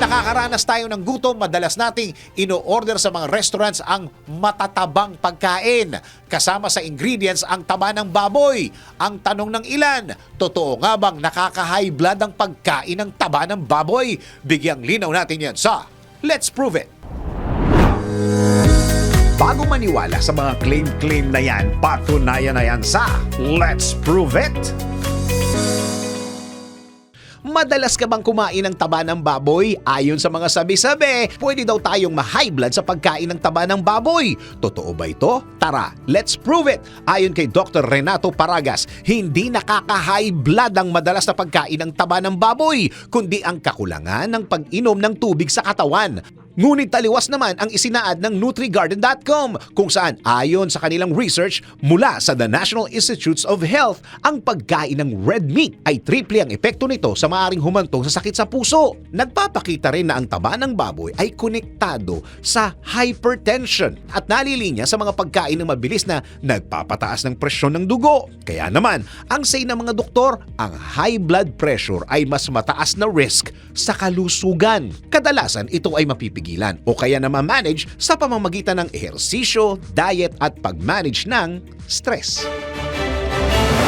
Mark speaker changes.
Speaker 1: nakakaranas tayo ng gutom, madalas nating ino-order sa mga restaurants ang matatabang pagkain. Kasama sa ingredients ang taba ng baboy. Ang tanong ng ilan, totoo nga bang nakaka-high blood ang pagkain ng taba ng baboy? Bigyang linaw natin yan sa Let's Prove It! Bago maniwala sa mga claim-claim na yan, patunayan na yan sa Let's Prove It! Madalas ka bang kumain ng taba ng baboy? Ayon sa mga sabi-sabi, pwede daw tayong ma-high blood sa pagkain ng taba ng baboy. Totoo ba ito? Tara, let's prove it! Ayon kay Dr. Renato Paragas, hindi nakaka-high blood ang madalas na pagkain ng taba ng baboy, kundi ang kakulangan ng pag-inom ng tubig sa katawan. Ngunit taliwas naman ang isinaad ng NutriGarden.com kung saan ayon sa kanilang research mula sa the National Institutes of Health, ang pagkain ng red meat ay triple ang epekto nito sa maaring humantong sa sakit sa puso. Nagpapakita rin na ang taba ng baboy ay konektado sa hypertension at nalilinya sa mga pagkain ng mabilis na nagpapataas ng presyon ng dugo. Kaya naman, ang say ng mga doktor, ang high blood pressure ay mas mataas na risk sa kalusugan. Kadalasan ito ay mapipigilan o kaya na ma-manage sa pamamagitan ng ehersisyo, diet at pag-manage ng stress.